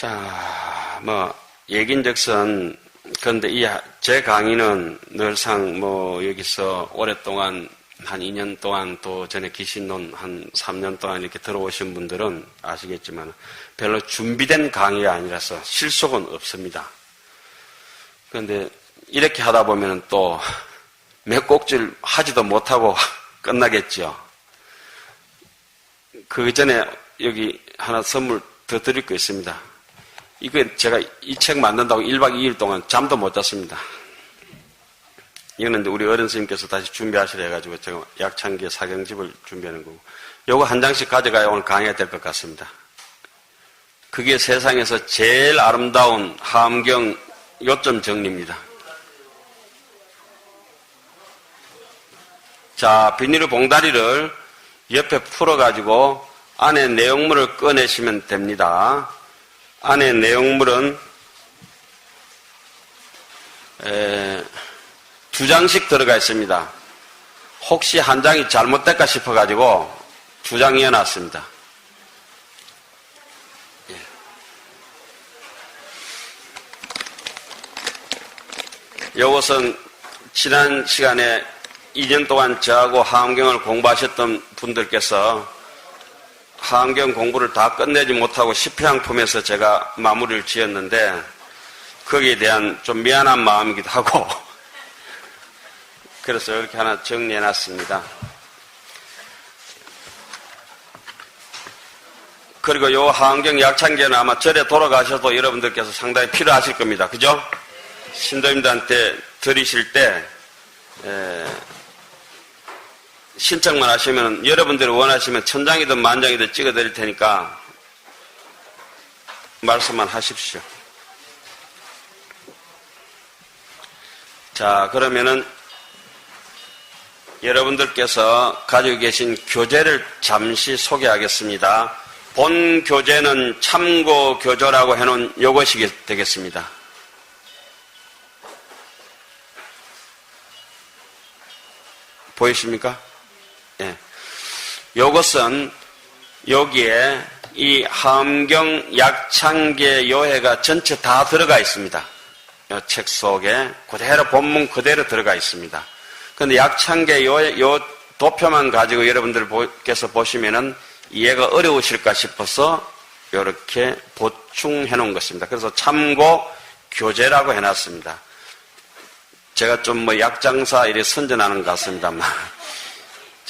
자, 뭐, 얘긴즉슨, 그런데 이, 제 강의는 늘상 뭐, 여기서 오랫동안 한 2년 동안 또 전에 귀신론 한 3년 동안 이렇게 들어오신 분들은 아시겠지만 별로 준비된 강의가 아니라서 실속은 없습니다. 그런데 이렇게 하다 보면 또몇 곡질 하지도 못하고 끝나겠죠. 그 전에 여기 하나 선물 더 드릴 거 있습니다. 이거 제가 이 책 만든다고 1박 2일 동안 잠도 못 잤습니다. 이거는 우리 어른 스님께서 다시 준비하시라 해가지고 제가 약창기의 사경집을 준비하는 거고. 요거 한 장씩 가져가야 오늘 강의가 될 것 같습니다. 그게 세상에서 제일 아름다운 함경 요점 정리입니다. 자, 비닐 봉다리를 옆에 풀어가지고 안에 내용물을 꺼내시면 됩니다. 안에 내용물은 에, 두 장씩 들어가 있습니다. 혹시 한 장이 잘못될까 싶어가지고 두 장 이어놨습니다. 이것은 지난 시간에 2년 동안 저하고 하암경을 공부하셨던 분들께서 하암경 공부를 다 끝내지 못하고 실패항품에서 제가 마무리를 지었는데 거기에 대한 좀 미안한 마음이기도 하고 그래서 이렇게 하나 정리해 놨습니다. 그리고 요 하암경 약창계는 아마 절에 돌아가셔도 여러분들께서 상당히 필요하실 겁니다. 그죠? 신도님들한테 드리실 때 에, 신청만 하시면 여러분들이 원하시면 천장이든 만장이든 찍어 드릴 테니까 말씀만 하십시오. 자, 그러면은 여러분들께서 가지고 계신 교재를 잠시 소개하겠습니다. 본 교재는 참고 교조라고 해놓은 요것이 되겠습니다. 보이십니까? 예. 요것은 여기에 이 함경 약창계 요해가 전체 다 들어가 있습니다. 이책 속에 그대로 본문 그대로 들어가 있습니다. 그런데 약창계 요, 요 도표만 가지고 여러분들께서 보시면은 이해가 어려우실까 싶어서 이렇게 보충해 놓은 것입니다. 그래서 참고 교재라고 해놨습니다. 제가 좀 뭐 약장사 이래 선전하는 것 같습니다만.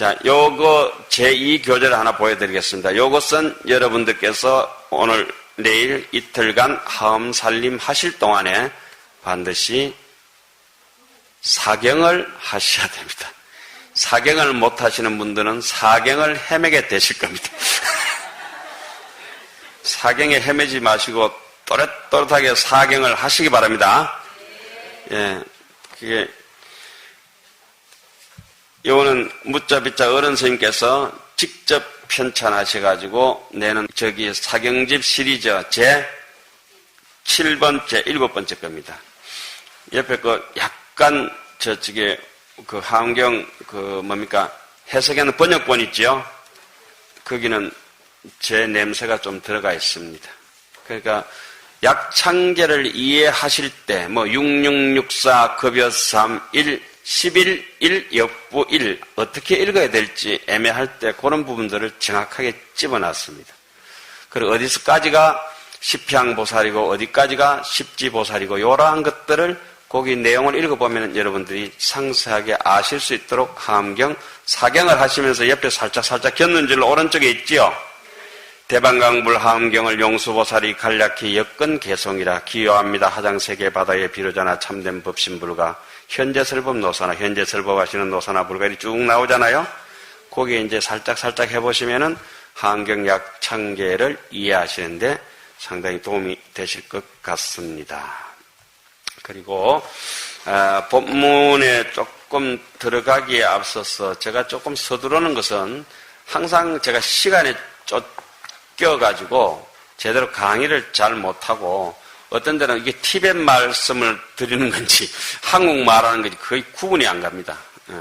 자, 요거 제2 교재를 하나 보여드리겠습니다. 요것은 여러분들께서 오늘, 내일 이틀간 하음 살림 하실 동안에 반드시 사경을 하셔야 됩니다. 사경을 못 하시는 분들은 사경을 헤매게 되실 겁니다. 사경에 헤매지 마시고 또렷또렷하게 사경을 하시기 바랍니다. 예, 그게 요거는 묻자비자 어른 스님께서 직접 편찬하셔가지고 내는 저기 사경집 시리즈 제 7번째, 7번째 겁니다. 옆에 그 약간 저쪽에 그 함경 그 뭡니까 해석에는 번역본 있지요. 거기는 제 냄새가 좀 들어가 있습니다. 그러니까 약창계를 이해하실 때 뭐 6664 급여 3 1 11 1 역부 1 어떻게 읽어야 될지 애매할 때 그런 부분들을 정확하게 집어놨습니다. 그리고 어디서까지가 십향보살이고 어디까지가 십지보살이고 이러한 것들을 거기 내용을 읽어보면 여러분들이 상세하게 아실 수 있도록 함경 사경을 하시면서 옆에 살짝 살짝 겼는 줄 오른쪽에 있지요. 대방강불 함경을 용수보살이 간략히 엮은 개성이라 기여합니다. 하장세계 바다에 비로자나 참된 법신불가 현재설법 노사나 현재설법 하시는 노사나 불가리 쭉 나오잖아요. 거기에 이제 살짝 살짝 해보시면은 함경약 창계를 이해하시는데 상당히 도움이 되실 것 같습니다. 그리고 아, 본문에 조금 들어가기에 앞서서 제가 조금 서두르는 것은 항상 제가 시간에 쫓 겨가지고 제대로 강의를 잘 못하고 어떤 데는 이게 티벳 말씀을 드리는 건지 한국 말 하는 건지 거의 구분이 안 갑니다. 예.